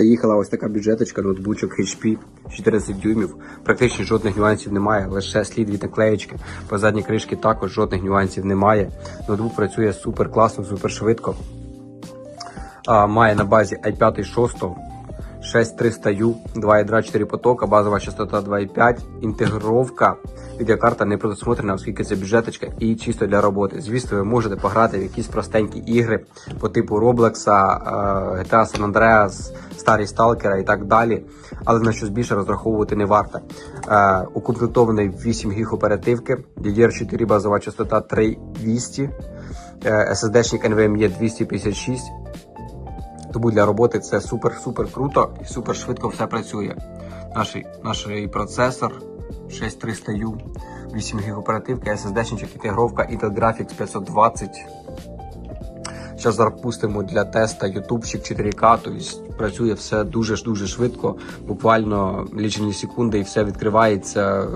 Приїхала ось така бюджеточка, ноутбучок HP 14 дюймів. Практично жодних нюансів немає, лише слід від наклеєчки. По задній кришці також жодних нюансів немає. Ноутбук працює супер класно, супер швидко. Має на базі i5 6, 6300U, 2 ядра, 4 потока, базова частота 2,5, інтегровка. Відеокарта не предусмотрена, оскільки це бюджеточка і чисто для роботи. Звісно, ви можете пограти в якісь простенькі ігри по типу Roblox, е, GTA San Andreas, старі Сталкера і так далі. Але на щось більше розраховувати не варто. Е, Укомплектований 8 гіг оперативки, DDR4 базова частота 3200, е, SSD-шник NVMe 256. Тому для роботи це супер-супер круто і супер швидко все працює. Наш, наш процесор 6300U, 8 ГБ оперативка, SSD-шничок, інтегровка, Intel Graphics 520. Зараз запустимо для теста ютубчик 4К, тобто працює все дуже-дуже швидко, буквально лічені секунди і все відкривається.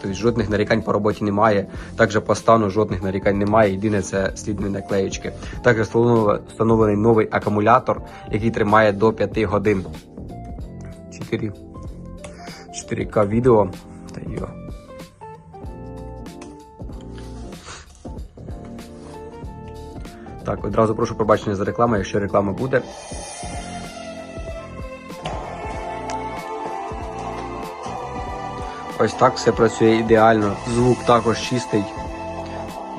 Тобто жодних нарікань по роботі немає. Також по стану жодних нарікань немає. Єдине це слідні наклеєчки. Також встановлений новий акумулятор, який тримає до 5 годин. 4, 4К відео. Та йо. Так, одразу прошу пробачення за рекламу, якщо реклама буде. Ось так все працює ідеально. Звук також чистий,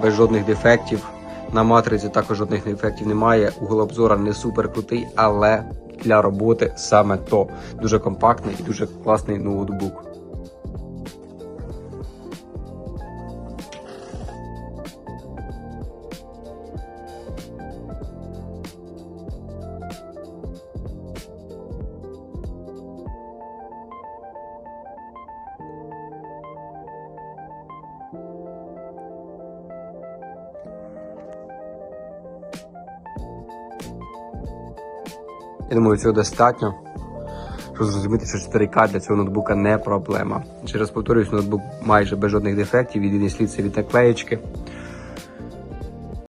без жодних дефектів. На матриці також жодних дефектів немає. Угол обзора не супер крутий, але для роботи саме то. Дуже компактний і дуже класний ноутбук. Я думаю, цього достатньо. Щоб зрозуміти, що 4К для цього ноутбука не проблема. Через повторюсь, ноутбук майже без жодних дефектів, єдиний слід це від наклеєчки.